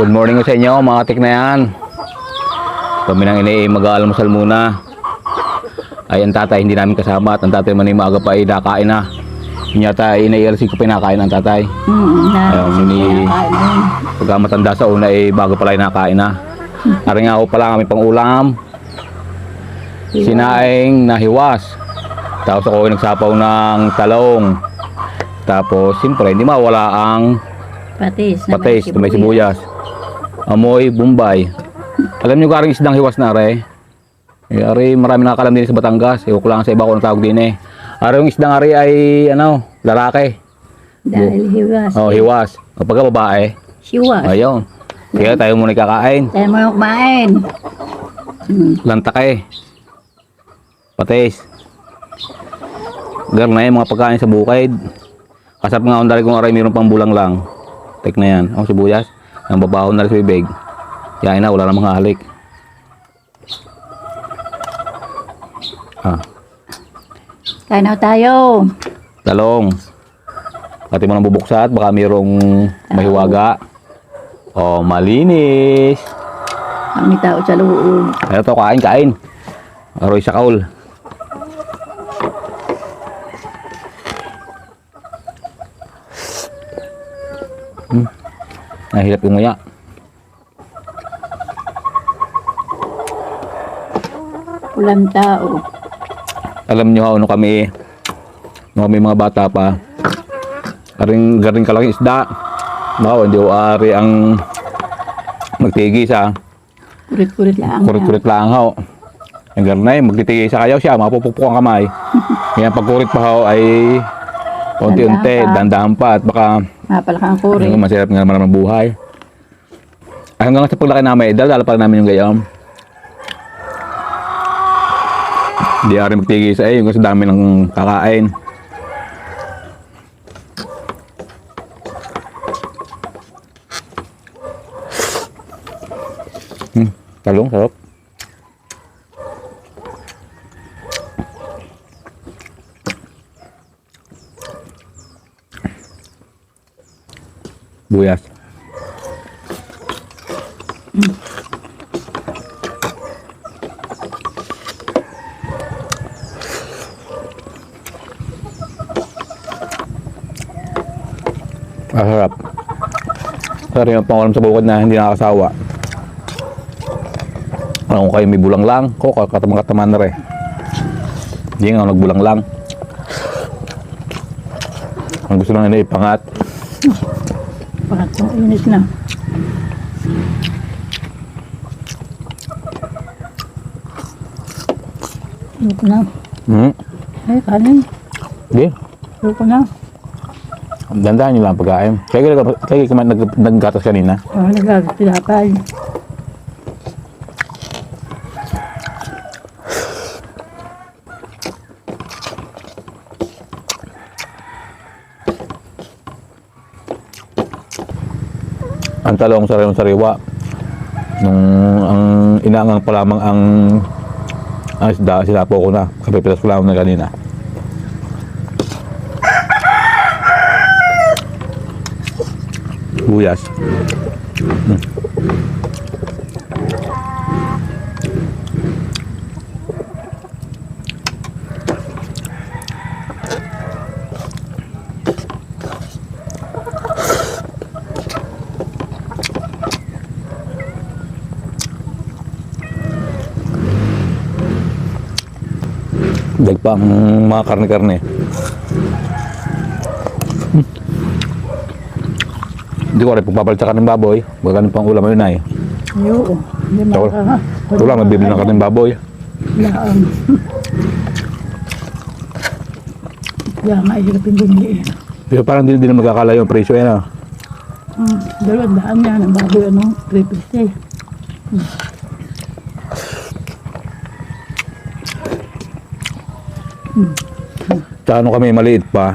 Good morning sa inyo mga katik na yan. Kami nang ini mag-aalmusal muna. Ay ang tatay hindi namin kasama at ang tatay man ay maaga pa ay nakain na. Yun yata ay inaialsi ko pinakain ang tatay. Na. Ayun, yun. Pagka matanda sa una ay bago pala ay nakain na. Aring ako pala kami pang ulam. Sinaing na hiwas. Tapos ako ay nagsapaw ng talong. Tapos siyempre hindi mawala ang Patis. patis na may sibuyas. Amoy Bombay. Alam nyo karing isdang hiwas na are. Eh, are marami nakakalam din sa Batangas. Ewan ko lang sa iba ko tawag din eh. Are yung isdang are ay ano, lalaki. Dahil hiwas. Oh, hiwas. Kapag babae, Siwas. ayun. Kaya tayo muna kakain. Tayo mo yung kumain. Hmm. Patis. Gar na yung mga pagkain sa bukid. Kasap nga ang dali kong aray mayroon pang bulang lang. Tek na yan. Ang sibuyas. Ang babaho na bibig. Yain na, wala namang halik. Ah, Kain na tayo. talong. Pati mo nang bubuksan baka mayroong mahiwaga. Oh, malinis. Kami tao sa loob. Ano to, kain, kain. Aroy sa kaul. Hmm. Nahirap yung nguya. Ulam tao. Alam nyo ano kami, nung kami mga bata pa, aring garing kalaki isda. Baka hindi ko ari ang magtigis ah. Kurit-kurit lang. Kurit-kurit lang ho. Ang ganun na eh, magtitigay sa kayaw siya, mapupukpuk ang kamay. Kaya pag kurit pa ho ay unti-unti, dandahan pa at baka Mapalakang kurit. Ayun, masarap nga naman ang buhay. Ay, hanggang sa paglaki namin, dala-dala pa rin namin yung gayam. Hindi ari magtigil sa eh, yung sa dami ng kakain. Hmm, talong, sarap. Buyas. Masarap. Pero yung pangalam sa bukod na hindi nakakasawa. Ano kung kayo may bulang lang, ko katamang-kataman na rin. Hindi nga nagbulang lang. Ang gusto lang nila ipangat. Kung inis na. Luko na. Hmm. Ay, kanin. Hindi. Luko na. Dandahan nyo lang ang pagkain. Kaya kaya kumain nag, naggatas kanina. Oh, nagagat tinapay. Ang talong sariwang sariwa. Nung ang inaangang pa lamang ang ang isda, sinapo ko na. Kapipilas ko lang na kanina. Buyas. Hmm. Dag pa ang mga karne-karne. Hindi ko rin pagpapalta ng baboy. Ganun pang ulam yun ay. Makaka. ito lang, nabibili ng karne ng baboy. Laang. Kaya nga, hirapin bumili. Pero parang hindi din magkakala yung presyo yan ah. Hmm, dalawang daan yan. Ang baboy, ano, 350. Tsaka ano kami maliit pa.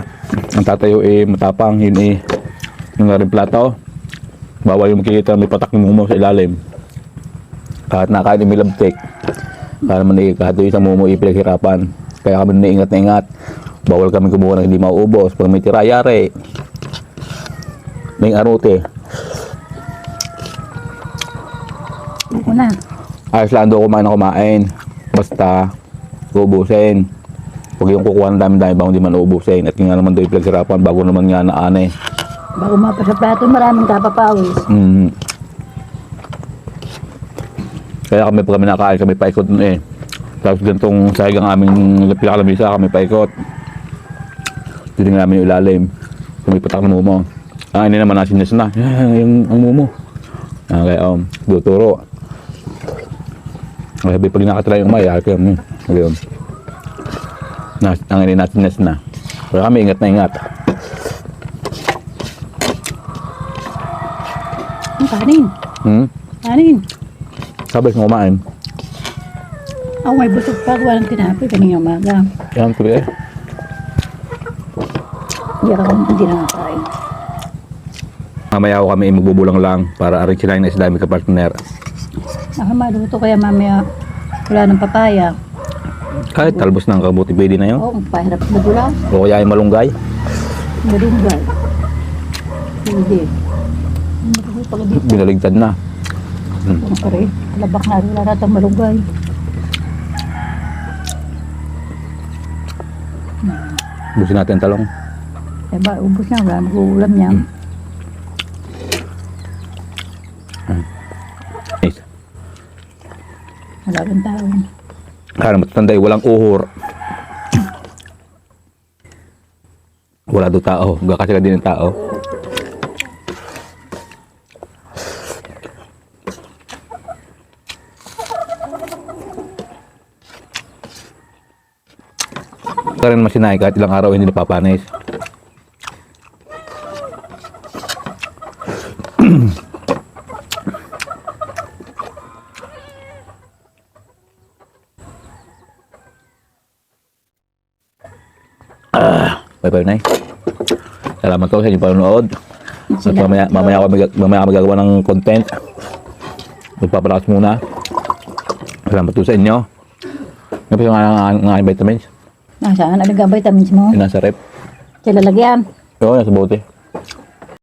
Ang tatayo eh matapang. Yun eh. Yung nga rin plato. Bawal yung makikita may patak yung mumo sa ilalim. Kahit nakain yung milabtik. Kaya naman eh, kahit yung isang mumo ipinaghirapan. Kaya kami naingat na ingat. Bawal kami kumuha ng hindi mauubos. Pag may tira, yari. May arote. Ako na. Ayos lang doon kumain na kumain. Basta, uubusin. Huwag yung kukuha ng dami-dami bago hindi man uubusin. At yung nga naman doon yung pinagsirapan bago naman nga naanay. Bago mapa sa plato, maraming kapapawis. Mm. Kaya kami pag kami nakain, kami paikot nun eh. Tapos ganitong sahig ang aming pinakalamisa, kami paikot. Titingnan namin yung ilalim. Kami patak ng mumo. Ah, hindi naman nasin na. Yung ang mumo. Ah, kaya um, tuturo. Sabi pag nakatry yung maya, kaya um, yun. Nas, ang hindi natin na. Pero kami ingat na ingat. Ang kanin. Hmm? Kanin. Sabi ko kumain. Ako may busog pa. Gawa ng tinapay kanina umaga. Yan, tuloy eh. Hindi ako hindi na nakain. Mamaya ako kami magbubulang lang para aring sinayin na sa dami ka partner. Ako maluto kaya mamaya wala ng papaya. Kahit talbos ng kabuti pwede na yun. Oo, ang pahirap na dula. O kaya yung malunggay. Malunggay. Hindi. Binaligtad na. Ka rin? Labak na rin lahat ang malunggay. Busin natin ang talong. Eh ba, ubos na. Wala mag-uulam niya. Nice. Wala rin tao. Kaya matatanday, walang uhor. Wala do tao. Gakasya ka din ng tao. Ka rin masinay kahit ilang araw hindi napapanis. Bye bye nay. Salamat ko sa inyong panonood. At mamaya, mamaya, ako, mag- mamaya ako magagawa ng content. Magpapalakas muna. Salamat po sa inyo. Ano pa yung ang, aking vitamins? Nasaan? Ano ka vitamins mo? Yung nasa rep. Sa lalagyan. Oo, nasa bote.